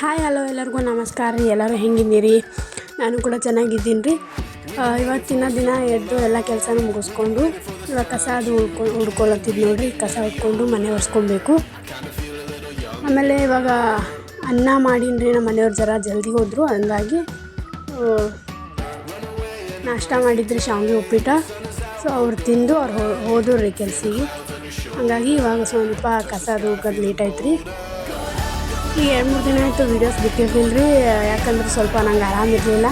Hi hello ಎಲ್ಲರಿಗೂ ನಮಸ್ಕಾರ ರೀ. ಎಲ್ಲರೂ ಹೆಂಗಿದ್ದೀರಿ? ನಾನು ಕೂಡ ಚೆನ್ನಾಗಿದ್ದೀನಿ ರೀ ಇವತ್ತಿನ ದಿನ ಎದ್ದು ಎಲ್ಲ ಕೆಲಸನೂ ಮುಗಿಸ್ಕೊಂಡು ಇವಾಗ ಕಸ ಅದು ಉಳ್ಕೊ ಹುಡ್ಕೊಳತ್ತಿದ್ದು ನೋಡಿರಿ. ಕಸ ಉಟ್ಕೊಂಡು ಮನೆ ಒರೆಸ್ಕೊಬೇಕು. ಆಮೇಲೆ ಇವಾಗ ಅನ್ನ ಮಾಡೀನಿ ರೀ ನಮ್ಮ ಮನೆಯವ್ರು ಜರ ಜಲ್ದಿ ಹೋದರು. ಹಂಗಾಗಿ ನಾಷ್ಟ ಮಾಡಿದ್ರಿ ಶಾವಿಗೆ ಉಪ್ಪಿಟ್ಟ. ಸೊ ಅವ್ರು ತಿಂದು ಅವ್ರು ಹೋದ್ರು ರೀ ಕೆಲಸಿಗೆ. ಹಂಗಾಗಿ ಇವಾಗ ಸ್ವಲ್ಪ ಕಸ ಅದು ಲೇಟ್ ಆಯ್ತು ರೀ ಈಗ ಎರಡು ಮೂರು ದಿನ ಆಯಿತು ವೀಡಿಯೋಸ್ ಬಿಟ್ಟಿರ್ತೀನಿ ರೀ ಯಾಕಂದ್ರೆ ಸ್ವಲ್ಪ ನಂಗೆ ಆರಾಮಿರಲಿಲ್ಲ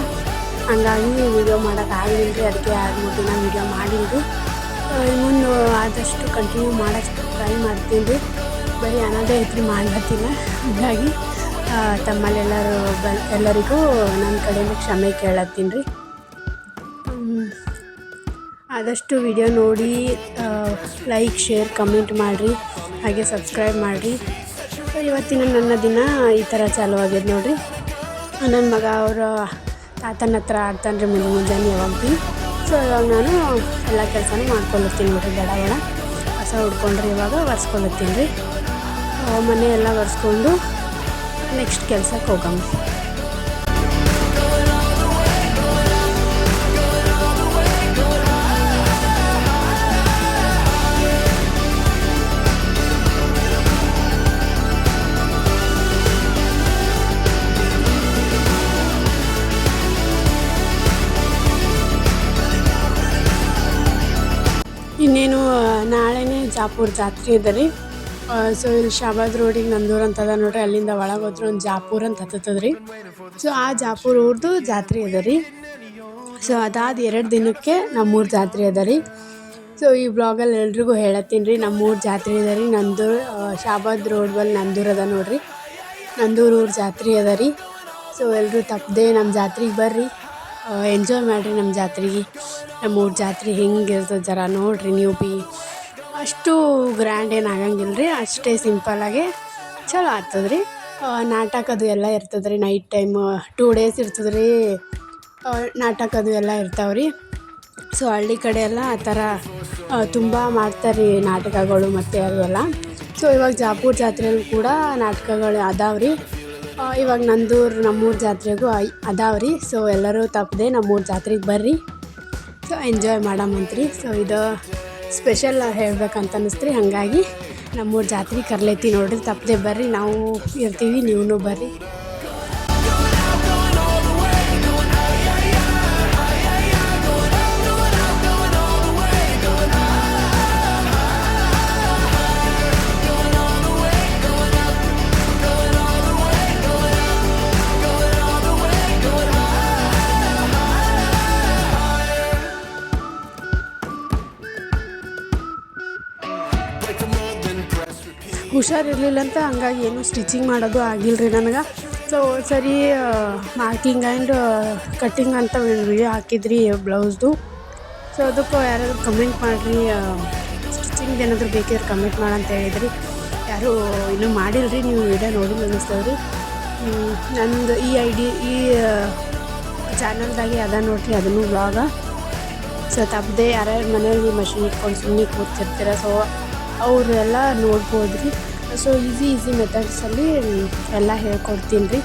ಹಂಗಾಗಿ ವೀಡಿಯೋ ಮಾಡೋಕ್ಕಾಗಲಿಲ್ಲ ರೀ ಅದಕ್ಕೆ ಎರಡು ಮೂರು ದಿನ ವೀಡಿಯೋ ಮಾಡಿಲ್ಲ ರೀ ಮುಂದೆ ಆದಷ್ಟು ಕಂಟಿನ್ಯೂ ಮಾಡೋಷ್ಟು ಟ್ರೈ ಮಾಡ್ತೀನಿ. ರೀ ಬರೀ ಅನ್ನೋದೇ ಇದ್ರೆ ಮಾಡ್ಲತ್ತಿಲ್ಲ. ಹಂಗಾಗಿ ತಮ್ಮಲ್ಲೆಲ್ಲರೂ ಬ, ಎಲ್ಲರಿಗೂ ನನ್ನ ಕಡೆಯಿಂದ ಕ್ಷಮೆ ಕೇಳತ್ತೀನಿ. ರೀ ಆದಷ್ಟು ವಿಡಿಯೋ ನೋಡಿ ಲೈಕ್ ಶೇರ್ ಕಮೆಂಟ್ ಮಾಡಿರಿ. ಹಾಗೆ ಸಬ್ಸ್ಕ್ರೈಬ್ ಮಾಡಿರಿ. ಇವತ್ತಿನ ನನ್ನ ದಿನ ಈ ಥರ ಚಾಲು ಆಗ್ಯದ ನೋಡಿರಿ. ನನ್ನ ಮಗ ಅವರ ತಾತನ ಹತ್ರ ಆಡ್ತಾನೆ ರೀ ಮುಂದೆ ಮುಂಜಾನೆ ಯಾವಾಗ ಭೀ ಸೊ ಇವಾಗ ನಾನು ಎಲ್ಲ ಕೆಲಸನೂ ಮಾಡ್ಕೊಳತ್ತೀನಿ ನೋಡಿರಿ ಬೇಡ ಬೇಡ ಹೊಸ ಹುಡ್ಕೊಂಡ್ರಿ ಇವಾಗ ಒರೆಸ್ಕೊಳತ್ತೀನಿ ರೀ. ಮನೆ ಎಲ್ಲ ಒರೆಸ್ಕೊಂಡು ನೆಕ್ಸ್ಟ್ ಕೆಲ್ಸಕ್ಕೆ ಹೋಗಮ್ಮ ಜಾಪುರ್ ಜಾತ್ರೆ ಇದೆ ರೀ ಸೊ ಇಲ್ಲಿ ಶಾಬಾದ್ ರೋಡಿಗೆ ನಂದೂರ್ ಅಂತ ಅದ ನೋಡ್ರಿ, ಅಲ್ಲಿಂದ ಒಳಗೆ ಹೋದ್ರೆ ಒಂದು ಜಾಪುರ್ ಅಂತ ಹತ್ತದ ರೀ ಸೊ ಆ ಜಾಪುರ್ ಊರ್ದು ಜಾತ್ರೆ ಅದ ರೀ. ಸೊ ಅದಾದ ಎರಡು ದಿನಕ್ಕೆ ನಮ್ಮೂರು ಜಾತ್ರೆ ಅದ ರೀ. ಸೊ ಈ ಬ್ಲಾಗಲ್ಲಿ ಎಲ್ರಿಗೂ ಹೇಳತ್ತೀನಿ ರೀ, ನಮ್ಮೂರು ಜಾತ್ರೆ ಅದ ರೀ, ನಂದೂರ್ ಶಾಬಾದ್ ರೋಡ್ ಬಲ್ಲಿ ನಂದೂರ್ ಅದ ನೋಡ್ರಿ. ನಂದೂರು ಊರು ಜಾತ್ರೆ ಅದ ರೀ. ಸೊ ಎಲ್ಲರೂ ತಪ್ಪದೆ ನಮ್ಮ ಜಾತ್ರೆಗೆ ಬರ್ರಿ. ಎಂಜಾಯ್ ಮಾಡಿರಿ ನಮ್ಮ ಜಾತ್ರೆಗೆ. ನಮ್ಮ ಊರ ಜಾತ್ರೆ ಹೆಂಗೆ ಇರ್ತದೆ ಜರ ನೋಡಿರಿ ನೀವು ಭೀ ಅಷ್ಟು ಗ್ರ್ಯಾಂಡ್ ಏನು ಆಗಂಗಿಲ್ಲ ರೀ ಅಷ್ಟೇ ಸಿಂಪಲ್ಲಾಗಿ ಚಲೋ ಆಗ್ತದೆ ರೀ ನಾಟಕ ಅದು ಎಲ್ಲ ಇರ್ತದೆ ರೀ ನೈಟ್ ಟೈಮ್ ಟೂ ಡೇಸ್ ಇರ್ತದೆ ರೀ ನಾಟಕ ಅದು ಎಲ್ಲ ಇರ್ತಾವೆ ರೀ ಸೊ ಹಳ್ಳಿ ಕಡೆ ಎಲ್ಲ ಆ ಥರ ತುಂಬ ಮಾಡ್ತಾರೆ ರೀ ನಾಟಕಗಳು ಮತ್ತು ಅವೆಲ್ಲ. ಸೊ ಇವಾಗ ಜಾಪೂರ್ ಜಾತ್ರೆಯಲ್ಲಿ ಕೂಡ ನಾಟಕಗಳು ಅದಾವೆ ರೀ ಇವಾಗ ನಂದೂರು, ನಮ್ಮೂರು ಜಾತ್ರೆಗೂ ಅದಾವೆ ರೀ ಸೊ ಎಲ್ಲರೂ ತಪ್ಪದೆ ನಮ್ಮೂರು ಜಾತ್ರೆಗೆ ಬರ್ರಿ. ಸೊ ಎಂಜಾಯ್ ಮಾಡಮಂತ್ರಿ. ಸೊ ಇದು ಸ್ಪೆಷಲ್ ಹೇಳ್ಬೇಕಂತ ಅನ್ನಿಸ್ತು ರೀ ಹಾಗಾಗಿ ನಮ್ಮೂರ ಜಾತ್ರೆ ಕರ್ಲೈತಿ ನೋಡಿರಿ, ತಪ್ಪದೆ ಬರ್ರಿ, ನಾವು ಇರ್ತೀವಿ ನೀವೂ ಬರ್ರಿ. ಹುಷಾರಿರಲಿಲ್ಲ ಅಂತ ಹಂಗಾಗಿ ಏನು ಸ್ಟಿಚಿಂಗ್ ಮಾಡೋದು ಆಗಿಲ್ಲ ರೀ ನನಗೆ. ಸೊ ಸರಿ ಮಾರ್ಕಿಂಗ್ ಆ್ಯಂಡ್ ಕಟ್ಟಿಂಗ್ ಅಂತ ವಿಡಿಯೋ ಹಾಕಿದ್ರಿ ಬ್ಲೌಸ್ದು ಸೊ ಅದಕ್ಕೂ ಯಾರಾದರೂ ಕಮೆಂಟ್ ಮಾಡಿರಿ ಸ್ಟಿಚಿಂಗ್ ಏನಾದರೂ ಬೇಕಿದ್ರೆ ಕಮೆಂಟ್ ಮಾಡಂತ ಹೇಳಿದ್ರಿ. ಯಾರೂ ಇನ್ನೂ ಮಾಡಿಲ್ಲರಿ ನೀವು ವಿಡಿಯೋ ನೋಡಿ ಅನ್ನಿಸ್ತವ್ರಿ ನಂದು ಈ ಐ ಡಿ ಈ ಚಾನಲ್ದಾಗೆ ಅದ ನೋಡಿರಿ, ಅದನ್ನು ಬ್ಲಾಗ ಸೊ ತಪ್ಪದೆ ಯಾರ್ಯಾರು ಮನೆಯಲ್ಲಿ ಮಷಿನ್ ಇಟ್ಕೊಂಡು ಸುಮ್ಮನೆ ಕೂತಿರ್ತೀರ ಸೊ ಅವರೆಲ್ಲ ನೋಡ್ಬೋದು ರೀ ಸೊ ಈಸಿ ಈಸಿ ಮೆಥಡ್ಸಲ್ಲಿ ಎಲ್ಲ ಹೇಳ್ಕೊಡ್ತೀನಿ ರೀ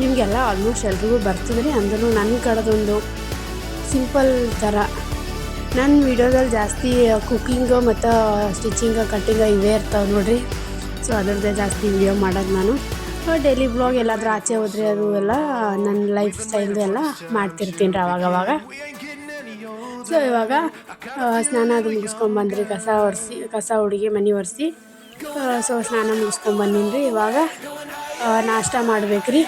ನಿಮಗೆಲ್ಲ ಆಲ್ಮೋಸ್ಟ್ ಎಲ್ರಿಗೂ ಬರ್ತದೆ ರೀ ಅಂದರೂ ನನ್ನ ಕಡೆದೊಂದು ಸಿಂಪಲ್ ಥರ. ನನ್ನ ವೀಡಿಯೋದಲ್ಲಿ ಜಾಸ್ತಿ ಕುಕ್ಕಿಂಗು ಮತ್ತು ಸ್ಟಿಚಿಂಗ್ ಕಟ್ಟಿಂಗ್ ಇವೇ ಇರ್ತಾವೆ ನೋಡಿರಿ. ಸೊ ಅದರದ್ದೇ ಜಾಸ್ತಿ ವೀಡಿಯೋ ಮಾಡೋದು ನಾನು. ಡೈಲಿ ಬ್ಲಾಗ್ ಎಲ್ಲಾದರೂ ಆಚೆ ಹೋದ್ರೆ ಅದು ಎಲ್ಲ ನನ್ನ ಲೈಫ್ ಸ್ಟೈಲ್ದು ಎಲ್ಲ ಮಾಡ್ತಿರ್ತೀನಿ ರೀ ಅವಾಗವಾಗ. ಸೊ ಇವಾಗ ಸ್ನಾನ ಅದು ಮುಗಿಸ್ಕೊಂಬಂದ್ರಿ ಕಸ ಒರೆಸಿ, ಕಸ ಹುಡುಗಿ ಮನೆ ಒರೆಸಿ ಸೊ ಸ್ನಾನ ಮುಗಿಸ್ಕೊಂಬಂದೀನಿ ರೀ ಇವಾಗ ನಾಷ್ಟ ಮಾಡ್ಬೇಕು ರೀ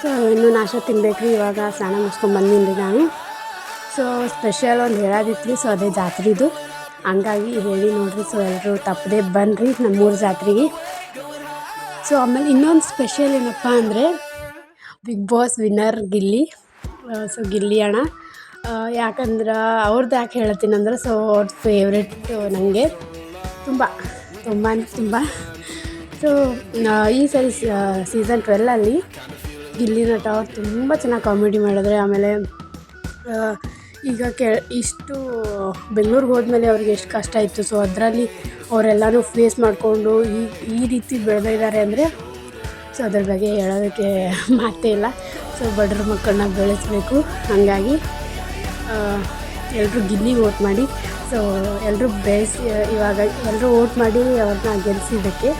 ಸೊ ಇನ್ನೂ ನಾಷ್ಟ ತಿನ್ಬೇಕ್ರಿ, ಇವಾಗ ಸ್ನಾನ ಮುಗಿಸ್ಕೊಂಬಂದೀನಿ ರೀ ನಾನು. ಸೊ ಸ್ಪೆಷಲ್ ಒಂದು ಹೇಳೋದಿತ್ತು ಸೊ ಅದೇ ಜಾತ್ರೆದು. ಹಂಗಾಗಿ ಹೇಳಿ ನೋಡಿರಿ, ಸೊ ಎಲ್ಲರೂ ತಪ್ಪದೆ ಬನ್ನಿರಿ ನಮ್ಮೂರು ಜಾತ್ರೆಗೆ. ಸೊ ಆಮೇಲೆ ಇನ್ನೊಂದು ಸ್ಪೆಷಲ್ ಏನಪ್ಪ ಅಂದರೆ, big boss winner Gilli so Gilli ಅಣ್ಣ. ಯಾಕಂದ್ರೆ ಅವ್ರದ್ದು ಯಾಕೆ ಹೇಳ್ತೀನಿ ಅಂದ್ರೆ ಸೊ ಅವ್ರ ಫೇವ್ರೆಟ್ ನನಗೆ ತುಂಬ ತುಂಬ. ತುಂಬ ಸೊ ಈ ಸರಿ ಸೀಸನ್ ಟ್ವೆಲ್ಲಲ್ಲಿ ಗಿಲ್ಲಿ ನಟ ಅವ್ರು ತುಂಬ ಚೆನ್ನಾಗಿ ಕಾಮಿಡಿ ಮಾಡಿದ್ರೆ, ಆಮೇಲೆ ಈಗ ಕೆ ಇಷ್ಟು ಬೆಂಗ್ಳೂರಿಗೆ ಹೋದ್ಮೇಲೆ ಅವ್ರಿಗೆ ಎಷ್ಟು ಕಷ್ಟ ಇತ್ತು. ಸೊ ಅದರಲ್ಲಿ ಅವರೆಲ್ಲನೂ ಫೇಸ್ ಮಾಡಿಕೊಂಡು ಈ ಈ ರೀತಿ ಬೆಳೆದಿದ್ದಾರೆ ಅಂದರೆ ಸೊ ಅದ್ರ ಬಗ್ಗೆ ಹೇಳೋದಕ್ಕೆ ಮಾತೇ ಇಲ್ಲ. ಸೊ ಬಡ್ರ ಮಕ್ಕಳನ್ನ ಬೆಳೆಸಬೇಕು. ಹಾಗಾಗಿ ಎಲ್ಲರೂ ಗಿಲ್ಲಿ ಓಟ್ ಮಾಡಿ, ಸೊ ಎಲ್ಲರೂ ಬೇಸ್, ಇವಾಗ ಎಲ್ಲರೂ ಓಟ್ ಮಾಡಿ ಅವ್ರನ್ನ ಗೆಲ್ಲಿಸಿದ್ದಕ್ಕೆ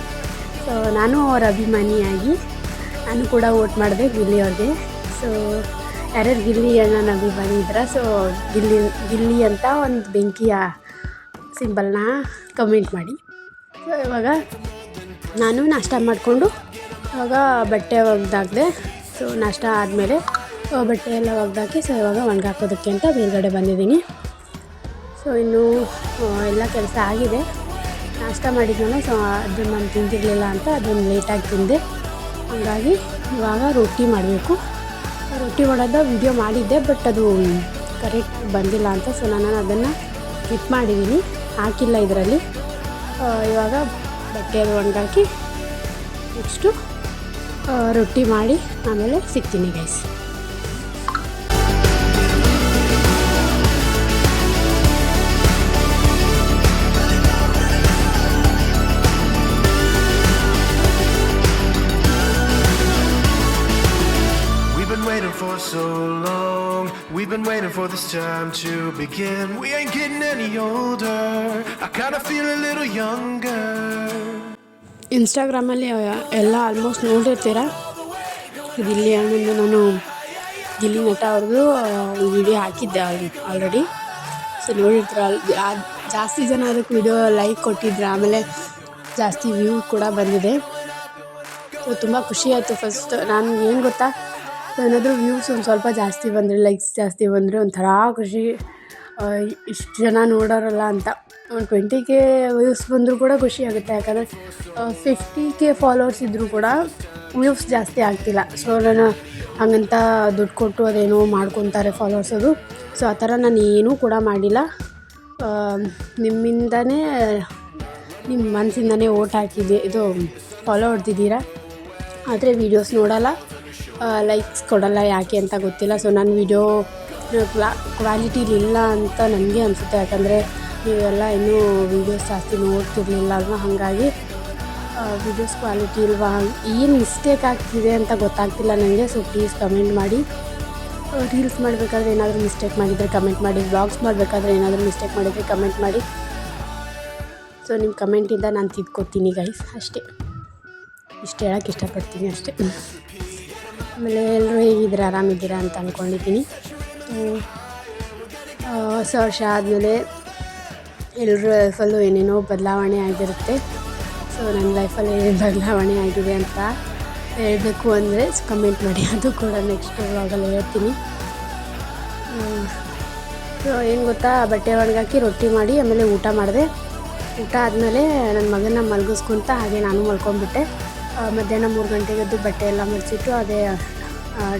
ಸೊ ನಾನು ಅವ್ರ ಅಭಿಮಾನಿಯಾಗಿ, ನಾನು ಕೂಡ ಓಟ್ ಮಾಡಿದೆ ಗಿಲ್ಲಿ ಅವ್ರಿಗೆ. ಸೊ ಯಾರ್ಯಾರು ಗಿಲ್ಲಿ ಅಣ್ಣನ ಅಭಿಮಾನಿ ಇದ್ರೆ, ಸೊ ಗಿಲ್ಲಿ ಗಿಲ್ಲಿ ಅಂತ ಒಂದು ಬೆಂಕಿಯ ಸಿಂಬಲ್ನ ಕಮೆಂಟ್ ಮಾಡಿ. ಸೊ ಇವಾಗ ನಾನು ನಾಷ್ಟ ಮಾಡಿಕೊಂಡು, ಇವಾಗ ಬಟ್ಟೆ ಒಗ್ದಾಕಿದೆ ಸೊ ನಾಷ್ಟ ಆದಮೇಲೆ ಬಟ್ಟೆ ಎಲ್ಲ ಒಗ್ದಾಕಿ ಸೊ ಇವಾಗ ಒಣಗಾಕೋದಕ್ಕೆ ಅಂತ ಮೇಲ್ಗಡೆ ಬಂದಿದ್ದೀನಿ. ಸೊ ಇನ್ನು ಎಲ್ಲ ಕೆಲಸ ಆಗಿದೆ. ನಾಷ್ಟ ಮಾಡಿದ್ಮೇಲೆ ಸೊ ಅದನ್ನು ನಾನು ತಿಂತಿರಲಿಲ್ಲ ಅಂತ ಅದನ್ನು ಲೇಟಾಗಿ ತಿಂದೆ. ಹಾಗಾಗಿ ಇವಾಗ ರೊಟ್ಟಿ ಮಾಡಬೇಕು. ರೊಟ್ಟಿ ಮಾಡೋದು ವಿಡಿಯೋ ಮಾಡಿದ್ದೆ ಬಟ್ ಅದು ಕರೆಕ್ಟ್ ಬಂದಿಲ್ಲ ಅಂತ ಸೊ ನಾನು ಅದನ್ನು ಕ್ಲಿಪ್ ಮಾಡಿದ್ದೀನಿ. ಹಾಕಿಲ್ಲ ಇದರಲ್ಲಿ. ಇವಾಗ ಬಟ್ಟೆ ಒಣಗಾಕಿ ನೆಕ್ಸ್ಟು ರೊಟ್ಟಿ ಮಾಡಿ ಆಮೇಲೆ ಸಿಗ್ತೀನಿ guys We've been waiting for this time to begin. We ain't getting any older. I kinda feel a little younger. ಇನ್ಸ್ಟಾಗ್ರಾಮಲ್ಲಿ ಎಲ್ಲ ಆಲ್ಮೋಸ್ಟ್ ನೋಡಿರ್ತೀರ ಗಿಲ್ಲಿ ಅಣ್ಣಂದು ನಾನು ಗಿಲ್ಲಿ ನಟ ಅವ್ರದ್ದು ವಿಡಿಯೋ ಹಾಕಿದ್ದೆ ಆಲ್ರೆಡಿ ಸೊ ನೋಡಿರ್ತೀರ ಜಾಸ್ತಿ ಜನ ಅದಕ್ಕೆ ವಿಡಿಯೋ ಲೈಕ್ ಕೊಟ್ಟಿದ್ರು ಆಮೇಲೆ ಜಾಸ್ತಿ ವ್ಯೂ ಕೂಡ ಬಂದಿದೆ ತುಂಬ ಖುಷಿ ಆಯಿತು ಫಸ್ಟ್ ನಾನು ಏನು ಗೊತ್ತಾ ಏನಾದರೂ ವ್ಯೂಸ್ ಒಂದು ಸ್ವಲ್ಪ ಜಾಸ್ತಿ ಬಂದರೆ ಲೈಕ್ಸ್ ಜಾಸ್ತಿ ಬಂದರೆ ಒಂಥರ ಖುಷಿ. ಇಷ್ಟು ಜನ ನೋಡೋರಲ್ಲ ಅಂತ. ಒಂದು ಟ್ವೆಂಟಿ ಕೆ ವ್ಯೂಸ್ ಬಂದರೂ ಕೂಡ ಖುಷಿ ಆಗುತ್ತೆ. ಯಾಕಂದರೆ ಫಿಫ್ಟಿ ಕೆ ಫಾಲೋವರ್ಸ್ ಇದ್ದರೂ ಕೂಡ ವ್ಯೂಸ್ ಜಾಸ್ತಿ ಆಗ್ತಿಲ್ಲ. ಸೊ ನಾನು ಹಂಗಂತ ದುಡ್ಡು ಕೊಟ್ಟು ಅದೇನೋ ಮಾಡ್ಕೊತಾರೆ ಫಾಲೋವರ್ಸ್ ಅದು. ಸೊ ಆ ಥರ ನಾನು ಏನೂ ಕೂಡ ಮಾಡಿಲ್ಲ. ನಿಮ್ಮಿಂದನೇ ನಿಮ್ಮ ಮನಸ್ಸಿಂದನೇ ಓಟ್ ಹಾಕಿದ್ದೆ. ಇದು ಫಾಲೋ ಹೊಡ್ದಿದ್ದೀರಾ? ಆದರೆ ವೀಡಿಯೋಸ್ ನೋಡಲ್ಲ. ಲೈಕ್ಸ್ ಕೊಡಲ್ಲ ಯಾಕೆ ಅಂತ ಗೊತ್ತಿಲ್ಲ. ಸೊ ವೀಡಿಯೋ ಕ್ವಾಲಿಟಿ ಇಲ್ಲ ಅಂತ ನನಗೆ ಅನಿಸುತ್ತೆ. ಯಾಕಂದರೆ ನೀವೆಲ್ಲ ಇನ್ನೂ ವೀಡಿಯೋಸ್ ಜಾಸ್ತಿ ನೋಡ್ತಿರ್ಲಿಲ್ಲ ಅಲ್ವ? ಹಾಗಾಗಿ ವೀಡಿಯೋಸ್ ಕ್ವಾಲಿಟಿ ಇಲ್ವಾ? ಏನು ಮಿಸ್ಟೇಕ್ ಆಗ್ತಿದೆ ಅಂತ ಗೊತ್ತಾಗ್ತಿಲ್ಲ ನನಗೆ ಸೊ ಪ್ಲೀಸ್ ಕಮೆಂಟ್ ಮಾಡಿ. ರೀಲ್ಸ್ ಮಾಡಬೇಕಾದ್ರೆ ಏನಾದರೂ ಮಿಸ್ಟೇಕ್ ಮಾಡಿದರೆ ಕಮೆಂಟ್ ಮಾಡಿ. ಬ್ಲಾಗ್ಸ್ ಮಾಡಬೇಕಾದ್ರೆ ಏನಾದರೂ ಮಿಸ್ಟೇಕ್ ಮಾಡಿದರೆ ಕಮೆಂಟ್ ಮಾಡಿ. ಸೊ ನಿಮ್ಮ ಕಮೆಂಟಿಂದ ನಾನು ತಿದ್ಕೋತೀನಿ ಗೈಸ್ ಅಷ್ಟೇ. ಇಷ್ಟು ಹೇಳೋಕ್ಕೆ ಇಷ್ಟಪಡ್ತೀನಿ ಅಷ್ಟೇ. ಆಮೇಲೆ ಎಲ್ಲರೂ ಹೇಗಿದ್ದೀರ? ಆರಾಮಿದ್ದೀರಾ ಅಂತ ಅಂದ್ಕೊಂಡಿದ್ದೀನಿ ಹೊಸ ವರ್ಷ ಆದಮೇಲೆ ಎಲ್ಲರ ಲೈಫಲ್ಲೂ ಏನೇನೋ ಬದಲಾವಣೆ ಆಗಿರುತ್ತೆ. ಸೊ ನನ್ನ ಲೈಫಲ್ಲಿ ಏನೇನು ಬದಲಾವಣೆ ಆಗಿದೆ ಅಂತ ಹೇಳಬೇಕು ಅಂದರೆ ಕಮೆಂಟ್ ಮಾಡಿ. ಅದು ಕೂಡ ನೆಕ್ಸ್ಟ್ ವ್ಲಾಗಲ್ಲಿ ಹೇಳ್ತೀನಿ. ಸೊ ಏನು ಗೊತ್ತಾ? ಬಟ್ಟೆ ಒಣಗಾಕಿ ರೊಟ್ಟಿ ಮಾಡಿ, ಆಮೇಲೆ ಊಟ ಮಾಡಿದೆ. ಊಟ ಆದಮೇಲೆ ನನ್ನ ಮಗನ ಮಲಗಿಸ್ಕೊಂತ ಹಾಗೆ ನಾನು ಮಲ್ಕೊಂಡ್ಬಿಟ್ಟೆ. ಮಧ್ಯಾಹ್ನ ಮೂರು ಗಂಟೆಗೆ ಎದ್ದು ಬಟ್ಟೆ ಎಲ್ಲ ಮಡಿಸಿಟ್ಟು ಅದೇ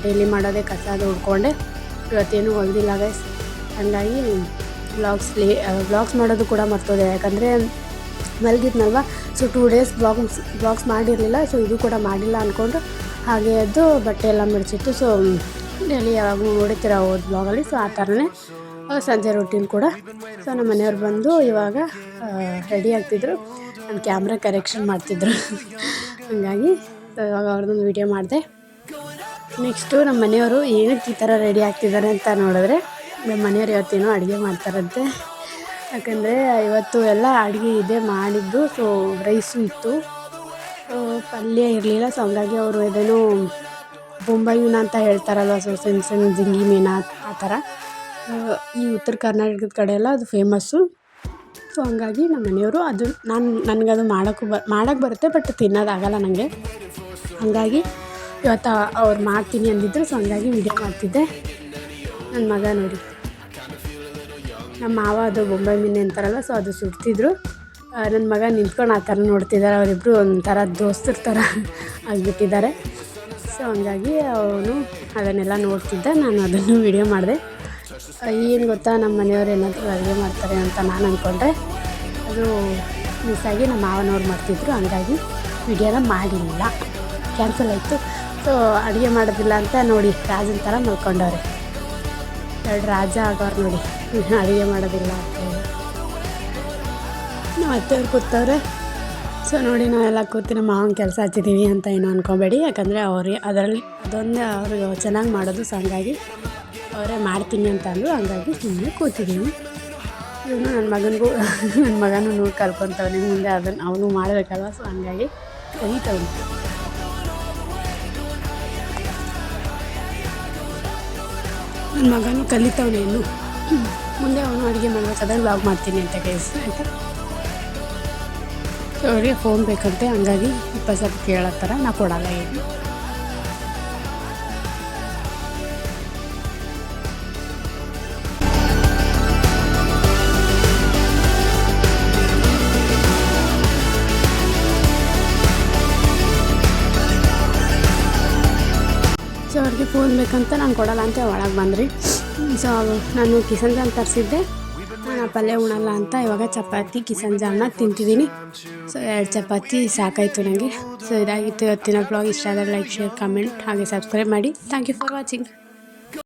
ಡೈಲಿ ಮಾಡೋದೇ ಕಸ ಅದು ಉಡ್ಕೊಂಡೆ ಇವತ್ತೇನು ಹೊಲ್ದಿಲ್ಲ ಗೈಸ್ ಹಂಗಾಗಿ ಬ್ಲಾಗ್ಸ್ ಲೇ ಬ್ಲಾಗ್ಸ್ ಮಾಡೋದು ಕೂಡ ಮರ್ತೋದೆ. ಯಾಕಂದರೆ ಮಲಗಿದ್ನಲ್ವ? So two days blogs blogs ಮಾಡಿರಲಿಲ್ಲ. ಸೊ ಇದು ಕೂಡ ಮಾಡಿಲ್ಲ ಅಂದ್ಕೊಂಡು ಹಾಗೆ ಎದ್ದು ಬಟ್ಟೆ ಎಲ್ಲ ಮುಡಿಸಿತ್ತು ಸೊ ಡೈಲಿ ಯಾವಾಗಲೂ ನೋಡಿರ್ತೀರ ಹೋದ ಬ್ಲಾಗಲ್ಲಿ ಸೊ ಆ ಥರನೇ ಸಂಜೆ ರೊಟೀನ್ ಕೂಡ. ಸೊ ನಮ್ಮ ಮನೆಯವ್ರು ಬಂದು ಇವಾಗ ರೆಡಿ ಆಗ್ತಿದ್ರು. ನನ್ನ ಕ್ಯಾಮ್ರಾ ಕರೆಕ್ಷನ್ ಮಾಡ್ತಿದ್ರು. ಹಾಗಾಗಿ ಇವಾಗ ಅವ್ರದ್ದೊಂದು ವೀಡಿಯೋ ಮಾಡಿದೆ. ನೆಕ್ಸ್ಟು ನಮ್ಮ ಮನೆಯವರು ಏನಕ್ಕೆ ಈ ಥರ ರೆಡಿ ಆಗ್ತಿದ್ದಾರೆ ಅಂತ ನೋಡಿದ್ರೆ, ನಮ್ಮ ಮನೆಯವ್ರು ಇವತ್ತೇನೋ ಅಡುಗೆ ಮಾಡ್ತಾರಂತೆ. ಯಾಕಂದರೆ, ಇವತ್ತು ಎಲ್ಲ ಅಡುಗೆ ಇದೆ ಮಾಡಿದ್ದು. ಸೊ ರೈಸು ಇತ್ತು. ಪಲ್ಯ ಇರಲಿಲ್ಲ. ಸೊ ಹಂಗಾಗಿ ಅವರು ಇದೇನು ಬೊಂಬೈ ಮೀನು ಅಂತ ಹೇಳ್ತಾರಲ್ವ? ಸೊ ಸಣ್ಣ ಸಣ್ಣ ಜಿಂಗಿ ಮೀನ ಆ- ಥರ ಈ ಉತ್ತರ ಕರ್ನಾಟಕದ ಕಡೆ ಎಲ್ಲ ಅದು ಫೇಮಸ್ಸು ಸೊ ಹಂಗಾಗಿ ನಮ್ಮ ಮನೆಯವರು ಅದು ನಾನು, ನನಗದು ಮಾಡೋಕ್ಕೂ ಬ ಮಾಡೋಕ್ಕೆ ಬರುತ್ತೆ ಬಟ್ ತಿನ್ನೋದಾಗಲ್ಲ ನನಗೆ ಹಾಗಾಗಿ ಇವತ್ತು ಅವ್ರು ಮಾಡ್ತೀನಿ ಅಂದಿದ್ರು ಸೊ ಹಂಗಾಗಿ ವಿಡಿಯೋ ಮಾಡ್ತಿದ್ದೆ. ನನ್ನ ಮಗ ನೋಡಿ. ನಮ್ಮ ಮಾವ ಅದು ಬೊಂಬೆ ಮೀನು ಅಂತಾರಲ್ಲ ಸೊ ಅದು ಸುಡ್ತಿದ್ರು. ನನ್ನ ಮಗ ನಿಂತ್ಕೊಂಡು ಆ ಥರ ನೋಡ್ತಿದ್ದಾರೆ ಅವರಿಬ್ಬರು ಒಂಥರ ದೋಸ್ತರ ಥರ ಆಗಿಬಿಟ್ಟಿದ್ದಾರೆ. ಸೊ ಹಂಗಾಗಿ ಅವನು ಅದನ್ನೆಲ್ಲ ನೋಡ್ತಿದ್ದ, ನಾನು ಅದನ್ನು ವಿಡಿಯೋ ಮಾಡಿದೆ. ಏನು ಗೊತ್ತಾ ನಮ್ಮ ಮನೆಯವ್ರು ಏನಾದರೂ ಅಡುಗೆ ಮಾಡ್ತಾರೆ ಅಂತ ನಾನು ಅಂದ್ಕೊಂಡ್ರೆ ಅದು ಮಿಸ್ಸಾಗಿ ನಮ್ಮ ಮಾವನವ್ರು ಮಾಡ್ತಿದ್ರು. ಹಂಗಾಗಿ ವಿಡಿಯೋನ ಮಾಡಿಲ್ಲ. ಕ್ಯಾನ್ಸಲ್ ಆಯಿತು. ಸೊ ಅಡುಗೆ ಮಾಡೋದಿಲ್ಲ ಅಂತ ನೋಡಿ, ರಾಜನ ಥರ ಮಲ್ಕೊಂಡವ್ರೆ ಎರಡು ರಾಜ ಆಗೋರು ನೋಡಿ ಅಡುಗೆ ಮಾಡೋದಿಲ್ಲ ಅಂತ ನಮ್ಮ ಅತ್ತೆಯವ್ರು ಕೂತವ್ರೆ. ಸೊ ನೋಡಿ, ನಾವೆಲ್ಲ ಕೂತು ನಮ್ಮ ಮಾವನ ಕೆಲಸ ಹಚ್ಚಿದ್ದೀವಿ ಅಂತ ಏನು ಅಂದ್ಕೊಬೇಡಿ ಯಾಕಂದರೆ ಅವ್ರಿಗೆ, ಅದರಲ್ಲಿ, ಅದೊಂದೇ ಅವರು ಚೆನ್ನಾಗಿ ಮಾಡೋದು. ಸೊ ಹಂಗಾಗಿ ಅವರೇ ಮಾಡ್ತೀನಿ ಅಂತ ಅಂದರು, ಹಂಗಾಗಿ ಸುಮ್ಮನೆ ಕೂತಿದ್ದೀನಿ. ಇವನು ನನ್ನ ಮಗನಿಗೂ ನನ್ನ ಮಗನೂ ನೋಡಿ ಕಲ್ಕೊತವನೆ ಮುಂದೆ ಅದನ್ನು ಅವನು ಮಾಡಬೇಕಲ್ವ? ಸೊ ಹಂಗಾಗಿ ಕಲಿತವನು ನನ್ನ ಮಗನೂ ಕಲಿತವನೇ ಇನ್ನು. ಮುಂದೆ ಅವನು ಅಡುಗೆ ಮಾಡಬೇಕಾದ್ರೆ ವ್ಲಾಗ್ ಮಾಡ್ತೀನಿ ಅಂತ ಕೇಳಿಸಿ ಆಯಿತಾ ಅವರಿಗೆ ಫೋನ್ ಬೇಕಂತೆ, ಹಂಗಾಗಿ ಇಪ್ಪತ್ತು ಸಾವಿರ ಥರ ನಾ ಕೊಡಲ್ಲ ಏನು ಫೋನ್ ಬೇಕಂತ ನಾನು ಕೊಡಲ್ಲ ಅಂತ ಒಳಗೆ ಬಂದ್ರಿ. ಸೊ ನಾನು ಕಿಸನ್ ಜಾನ್ ತರಿಸಿದ್ದೆ. ನಾನು ಪಲ್ಯ ಉಣಲ್ಲ ಅಂತ ಇವಾಗ ಚಪಾತಿ ಕಿಸನ್ ಜಾನ್ನ ತಿಂತಿದ್ದೀನಿ. ಸೊ ಎರಡು ಚಪಾತಿ ಸಾಕಾಯಿತು ನನಗೆ ಸೊ ಇದಾಗಿತ್ತು ಇವತ್ತಿನ ಬ್ಲಾಗ್ ಇಷ್ಟ ಆದರೆ ಲೈಕ್ ಶೇರ್ ಕಮೆಂಟ್ ಹಾಗೆ ಸಬ್ಸ್ಕ್ರೈಬ್ ಮಾಡಿ. Thank you for watching